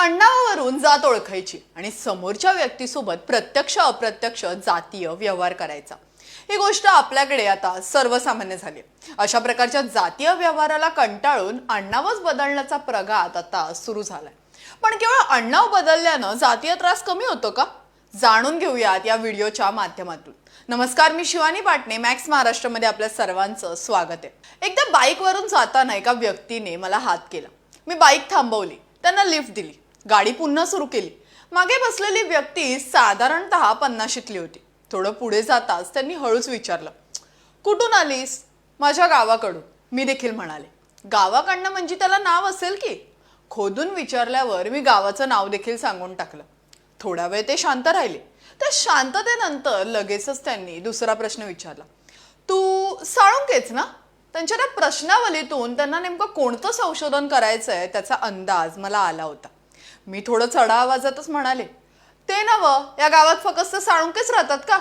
अण्णावरून जात ओळखायची आणि समोरच्या व्यक्तीसोबत प्रत्यक्ष अप्रत्यक्ष जातीय व्यवहार करायचा. ही गोष्ट आपल्याकडे आता सर्वसामान्य झाली. अशा प्रकारच्या जातीय व्यवहाराला कंटाळून अण्णावच बदलण्याचा प्रघात आता सुरू झालाय. पण केवळ अण्णाव बदलल्यानं जातीय त्रास कमी होतो का? जाणून घेऊयात या व्हिडिओच्या माध्यमातून. नमस्कार मी शिवानी पाटणे मॅक्स महाराष्ट्रामध्ये आपल्या सर्वांचं स्वागत आहे. एकदा बाईकवरून जाताना एका व्यक्तीने मला हात केला. मी बाईक थांबवली. त्यांना लिफ्ट दिली. गाडी पुन्हा सुरू केली. मागे बसलेली व्यक्ती साधारणतः पन्नाशीतली होती. थोडं पुढे जाताच त्यांनी हळूच विचारलं कुठून आलीस? माझ्या गावाकडून. मी देखील म्हणाले गावाकडनं म्हणजे त्याला नाव असेल की? खोदून विचारल्यावर मी गावाचं नाव देखील सांगून टाकलं. थोडा वेळ ते शांत राहिले. त्या शांततेनंतर लगेचच त्यांनी दुसरा प्रश्न विचारला तू साळुंकेच ना? त्यांच्या त्या प्रश्नावलीतून त्यांना नेमकं कोणतं संशोधन करायचंय? त्याचा अंदाज मला आला होता. मी थोडं चढा आवाजातच म्हणाले ते नव या गावात फक्त साळुंकेच राहतात का?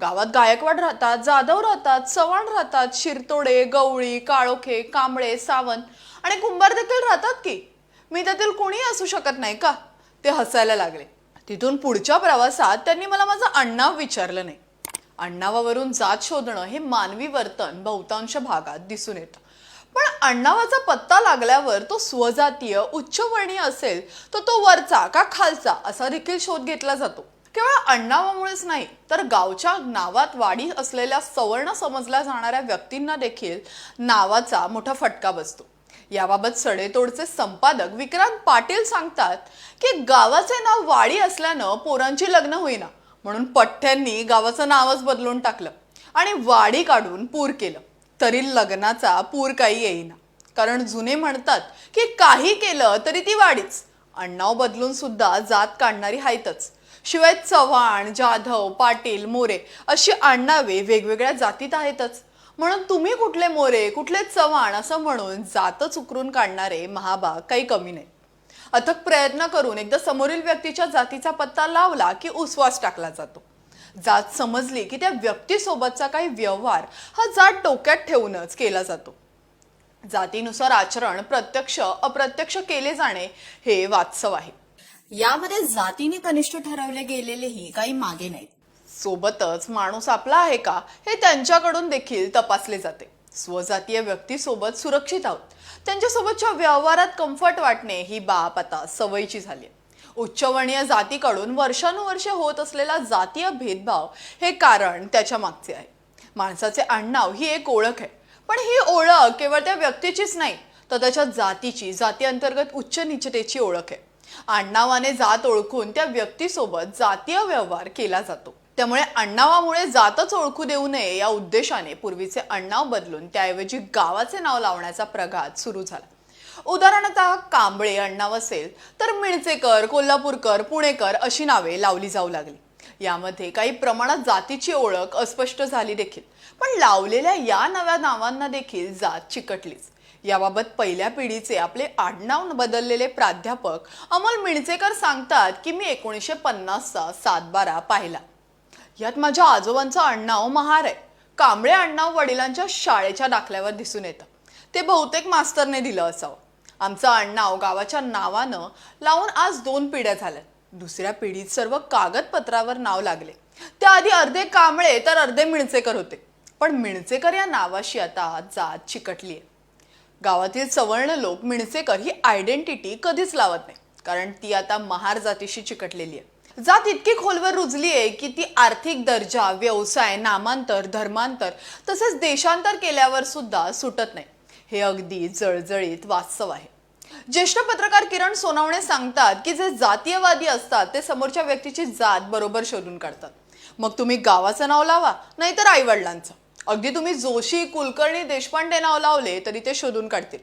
गावात गायकवाड राहतात जाधव राहतात चव्हाण राहतात शिरतोडे गवळी काळोखे कांबळे सावंत आणि कुंभार देखील राहतात की? मी त्यातील कोणी असू शकत नाही का? ते हसायला लागले. तिथून पुढच्या प्रवासात त्यांनी मला माझं अण्णाव विचारलं नाही. अण्णावावरून जात शोधणं हे मानवी वर्तन बहुतांश भागात दिसून येतं. पण अण्णावाचा पत्ता लागल्यावर तो स्वजातीय उच्चवर्णीय असेल तर तो वरचा का खालचा असा देखील शोध घेतला जातो. केवळ अण्णावामुळेच नाही तर गावच्या नावात वाढी असलेल्या सवर्ण समजल्या जाणाऱ्या व्यक्तींना देखील नावाचा मोठा फटका बसतो. याबाबत सडेतोडचे संपादक विक्रांत पाटील सांगतात की गावाचे नाव वाडी असल्यानं पोरांची लग्न होईना म्हणून पठ्ठ्यांनी गावाचं नावच बदलून टाकलं आणि वाडी काढून पूर केलं. तरी लग्नाचा पूर काही येईना. कारण जुने म्हणतात की काही केलं तरी ती वाढीच. अण्णाव बदलून सुद्धा जात काढणारी हायतच. शिवाय चव्हाण जाधव पाटील मोरे अशी आडनावे वेगवेगळ्या जातीत आहेतच. म्हणून तुम्ही कुठले मोरे कुठले चव्हाण असं म्हणून जातच उकरून काढणारे महाभाग काही कमी नाही. अथक प्रयत्न करून एकदा समोरील व्यक्तीच्या जातीचा पत्ता लावला की उसवास टाकला जातो. जात समजली की त्या व्यक्तीसोबतचा काही व्यवहार हा जात डोक्यात ठेवूनच केला जातो. जातीनुसार आचरण प्रत्यक्ष अप्रत्यक्ष केले जाणे हे वास्तव आहे. यामध्ये जातीने कनिष्ठ ठरवले गेलेलेही काही मागे नाहीत. सोबतच माणूस आपला आहे का हे त्यांच्याकडून देखील तपासले जाते. स्वजातीय व्यक्तीसोबत सुरक्षित आहोत. त्यांच्यासोबतच्या व्यवहारात कम्फर्ट वाटणे ही बाब आता सवयीची झाली आहे. उच्चवर्णीय जातीकडून वर्षानुवर्षे होत असलेला जातीय भेदभाव हे कारण त्याच्या मागचे आहे. माणसाचे आडनाव ही एक ओळख आहे. पण ही ओळख केवळ त्या व्यक्तीचीच नाही तर त्याच्या जातीची जाती अंतर्गत उच्च निचतेची ओळख आहे. आडनावाने जात ओळखून त्या व्यक्तीसोबत जातीय व्यवहार केला जातो. त्यामुळे अण्णावामुळे जातच ओळखू देऊ नये या उद्देशाने पूर्वीचे अण्णाव बदलून त्याऐवजी गावाचे नाव लावण्याचा प्रघात सुरू झाला. उदाहरणतः कांबळे आडनाव असेल तर मिळचेकर कोल्हापूरकर पुणेकर अशी नावे लावली जाऊ लागली. यामध्ये काही प्रमाणात जातीची ओळख अस्पष्ट झाली देखील पण लावलेल्या या नव्या नावांना देखील जात चिकटलीच. याबाबत पहिल्या पिढीचे आपले आडनाव बदललेले प्राध्यापक अमोल मिणचेकर सांगतात की मी एकोणीसशे पन्नासचा सातबारा पाहिला. यात माझ्या आजोबांचं आडनाव महार आहे. कांबळे आडनाव वडिलांच्या शाळेच्या दाखल्यावर दिसून येतं. ते बहुतेक मास्तरने दिलं असावं. आमचं आडनाव गावाच्या नावानं लावून आज दोन पिढ्या झाल्या दुसऱ्या पिढीत सर्व कागदपत्रावर नाव लागले. त्याआधी अर्धे कांबळे तर अर्धे मिणचेकर होते. पण मिणचेकर या नावाशी आता जात चिकटली आहे गावातील सवर्ण लोक मिणचेकर ही आयडेंटिटी कधीच लावत नाही. कारण ती आता महार जातीशी चिकटलेली आहे जात इतकी खोलवर रुजली आहे की ती आर्थिक दर्जा व्यवसाय नामांतर धर्मांतर तसेच देशांतर केल्यावर सुद्धा सुटत नाही. हे अगदी जळजळीत वास्तव आहे. ज्येष्ठ पत्रकार किरण सोनावणे सांगतात की जे जातीयवादी असतात ते समोरच्या व्यक्तीची जात बरोबर शोधून काढतात. मग तुम्ही गावाचं नाव लावा नाहीतर आई वडिलांचं अगदी तुम्ही जोशी कुलकर्णी देशपांडे नाव लावले तरी ते शोधून काढतील.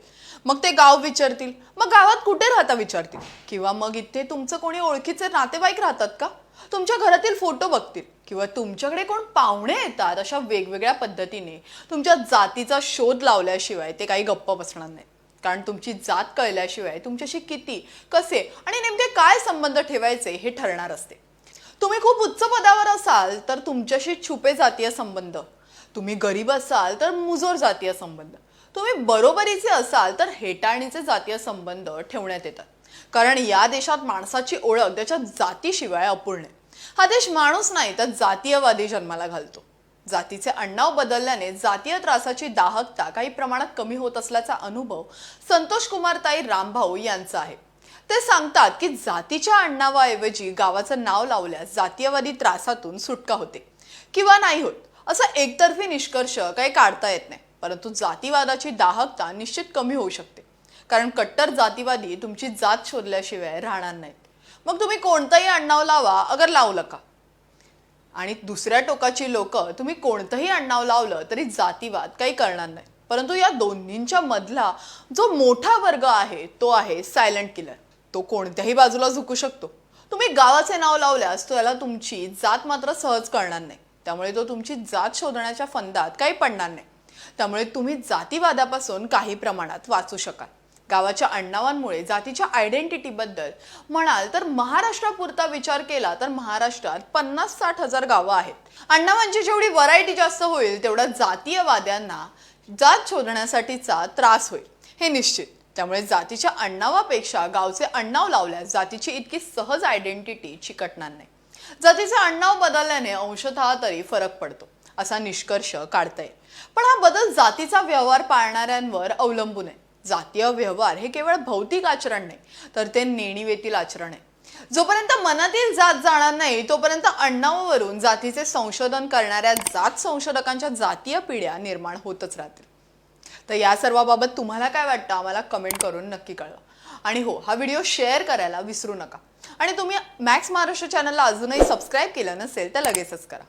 मग ते गाव विचारतील मग गावात कुठे राहता विचारतील? किंवा मग इथे तुमचं कोणी ओळखीचे नातेवाईक राहतात का? तुमच्या घरातील फोटो बघतील. किंवा तुमच्याकडे कोण पाहुणे येतात अशा वेगवेगळ्या पद्धतीने तुमच्या जातीचा शोध लावल्याशिवाय ते काही गप्प बसणार नाही कारण तुमची जात कळल्याशिवाय तुमच्याशी किती कसे आणि नेमके काय संबंध ठेवायचे हे ठरणार असते. तुम्ही खूप उच्च पदावर असाल तर तुमच्याशी छुपे जातीय संबंध. तुम्ही गरीब असाल तर मुजोर जातीय संबंध. तुम्ही बरोबरीचे असाल तर हेटाळणीचे जातीय संबंध ठेवण्यात येतात. कारण या देशात माणसाची ओळख त्याच्या जातीशिवाय अपूर्ण आहे. हा देश माणूस नाही तर जातीयवादी जन्माला घालतो. जातीचे अण्णाव बदलल्याने जातीय त्रासाची दाहकता काही प्रमाणात कमी होत असल्याचा अनुभव संतोष कुमार ताई रामभाऊ यांचा आहे. ते सांगतात की जातीच्या अण्णावाऐवजी गावाचं नाव लावल्यास जातीयवादी त्रासातून सुटका होते. किंवा नाही होत असं एकतर्फी निष्कर्ष काही काढता येत नाही परंतु जातीवादाची दाहकता निश्चित कमी होऊ शकते. कारण कट्टर जातीवादी तुमची जात शोधल्याशिवाय राहणार नाहीत. मग तुम्ही कोणताही अण्णाव लावा अगर लावू नका. आणि दुसऱ्या टोकाची लोक तुम्ही कोणतंही अण्णाव लावलं तरी जातीवाद काही करणार नाही. परंतु या दोन्हींच्या मधला जो मोठा वर्ग आहे तो आहे सायलेंट किलर. तो कोणत्याही बाजूला झुकू शकतो. तुम्ही गावाचे नाव लावल्यास त्याला तुमची जात मात्र सहज कळणार नाही. त्यामुळे तो तुमची जात शोधण्याच्या फंदात काही पडणार नाही. त्यामुळे तुम्ही जातीवादापासून काही प्रमाणात वाचू शकाल. गावाच्या अण्णावांमुळे जातीच्या आयडेंटिटीबद्दल म्हणाल तर महाराष्ट्रापुरता विचार केला तर महाराष्ट्रात पन्नास साठ हजार गावं आहेत. अण्णावांची जेवढी व्हरायटी जास्त होईल तेवढा जातीयवाद्यांना जात शोधण्यासाठीचा त्रास होईल. हे निश्चित. त्यामुळे जातीच्या अण्णावापेक्षा गावचे अण्णाव लावल्यास जातीची इतकी सहज आयडेंटिटी चिकटणार नाही. जातीचे अण्णाव बदलल्याने अंशतः तरी फरक पडतो असा निष्कर्ष काढता येईल. पण हा बदल जातीचा व्यवहार पाळणाऱ्यांवर अवलंबून आहे. जातीय व्यवहार हे केवळ भौतिक आचरण नाही तर ते नेणीवेतील आचरण आहे. जोपर्यंत मनातील जात जाणार नाही तोपर्यंत अण्णावावरून जातीचे संशोधन करणाऱ्या जात संशोधकांच्या जातीय पिढ्या निर्माण होतच राहतील. तर या सर्वाबाबत तुम्हाला काय वाटतं? आम्हाला कमेंट करून नक्की कळवा. आणि हो हा व्हिडिओ शेअर करायला विसरू नका. आणि तुम्ही मॅक्स महाराष्ट्र चॅनलला अजूनही सबस्क्राईब केलं नसेल तर लगेचच करा.